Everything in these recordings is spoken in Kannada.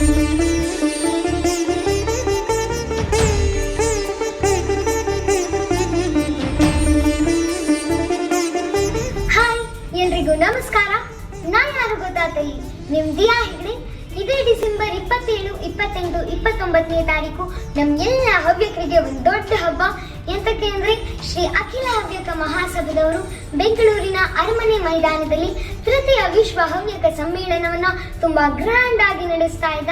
ಹಾಯ್, ಎಲ್ರಿಗೂ ನಮಸ್ಕಾರ. ನಾನು ಯಾರು ಗೊತ್ತಾತಲ್ಲಿ ನಿಮ್ ದಿಯಾ ಹೆಗ್ಡೆ. ಇದೇ ಡಿಸೆಂಬರ್ ಇಪ್ಪತ್ತೇಳು ಇಪ್ಪತ್ತೊಂಬತ್ತನೇ ತಾರೀಕು ನಮ್ ಎಲ್ಲ ಹವ್ಯಕರಿಗೆ ಒಂದು ದೊಡ್ಡ ಹಬ್ಬ. ಎಂತಕ್ಕೆ ಅಂದ್ರೆ ಶ್ರೀ ಅಖಿಲ ಹವ್ಯಕ ಮಹಾಸಭದವರು ಬೆಂಗಳೂರಿನ ಅರಮನೆ ಮೈದಾನದಲ್ಲಿ ತೃತೀಯ ವಿಶ್ವ ಹವ್ಯಕ ಸಮ್ಮೇಳನವನ್ನ ತುಂಬಾ ಗ್ರ್ಯಾಂಡ್ ಆಗಿ ನಡೆಸ್ತಾ ಇದ್ದ.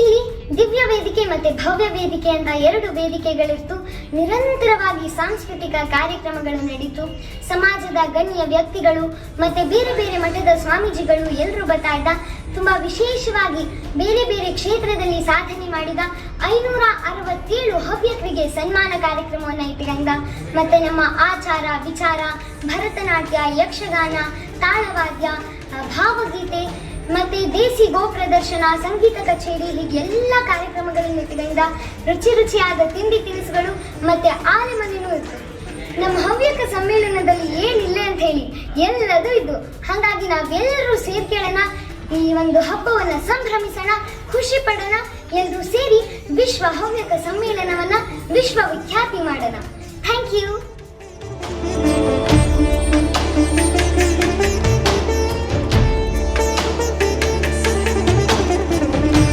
ಇಲ್ಲಿ ದಿವ್ಯ ವೇದಿಕೆ ಮತ್ತೆ ಭವ್ಯ ವೇದಿಕೆ ಅಂತ ಎರಡು ವೇದಿಕೆಗಳಿತ್ತು ನಿರಂತರವಾಗಿ ಸಾಂಸ್ಕೃತಿಕ ಕಾರ್ಯಕ್ರಮಗಳು ನಡೀತು. ಸಮಾಜದ ಗಣ್ಯ ವ್ಯಕ್ತಿಗಳು ಮತ್ತೆ ಬೇರೆ ಬೇರೆ ಮಠದ ಸ್ವಾಮೀಜಿಗಳು ಎಲ್ಲರೂ ಬರ್ತಾ ಇದ್ದ. ತುಂಬಾ ವಿಶೇಷವಾಗಿ ಬೇರೆ ಬೇರೆ ಕ್ಷೇತ್ರದಲ್ಲಿ ಸಾಧನೆ ಮಾಡಿದ ಐನೂರ ಅರವತ್ತೇಳು ಸನ್ಮಾನ ಕಾರ್ಯಕ್ರಮವನ್ನು ಇಟ್ಟಿರಂಗ ಮತ್ತು ನಮ್ಮ ಆಚಾರ, ವಿಚಾರ, ಭರತನಾಟ್ಯ, ಯಕ್ಷಗಾನ, ತಾಳವಾದ್ಯ ಭಾವಗೀತೆ, ಮತ್ತು ದೇಸಿ ಗೋ ಪ್ರದರ್ಶನ ಸಂಗೀತ ಕಚೇರಿ, ಹೀಗೆ ಎಲ್ಲ ಕಾರ್ಯಕ್ರಮಗಳನ್ನು ಇಟ್ಟಿರಂಗ ರುಚಿ ರುಚಿಯಾದ ತಿಂಡಿ ತಿನಿಸುಗಳು, ಮತ್ತು ಆಲೆಮನೆನೂ ಇತ್ತು. ನಮ್ಮ ಹವ್ಯಕ ಸಮ್ಮೇಳನದಲ್ಲಿ ಏನಿಲ್ಲ ಅಂತ ಹೇಳಿ ಎಲ್ಲದೂ ಇದ್ದು. ಹಾಗಾಗಿ ನಾವೆಲ್ಲರೂ ಸೇರ್ಕೊಳ್ಳೋಣ ಈ ಒಂದು ಹಬ್ಬವನ್ನು ಸಂಭ್ರಮಿಸೋಣ, ಖುಷಿ ಪಡೋಣ ಎಲ್ಲರೂ ಸೇರಿ ವಿಶ್ವ ಹವ್ಯಕ ಸಮ್ಮೇಳನವನ್ನ ವಿಶ್ವವಿಖ್ಯಾತಿ ಮಾಡೋಣ. Thank you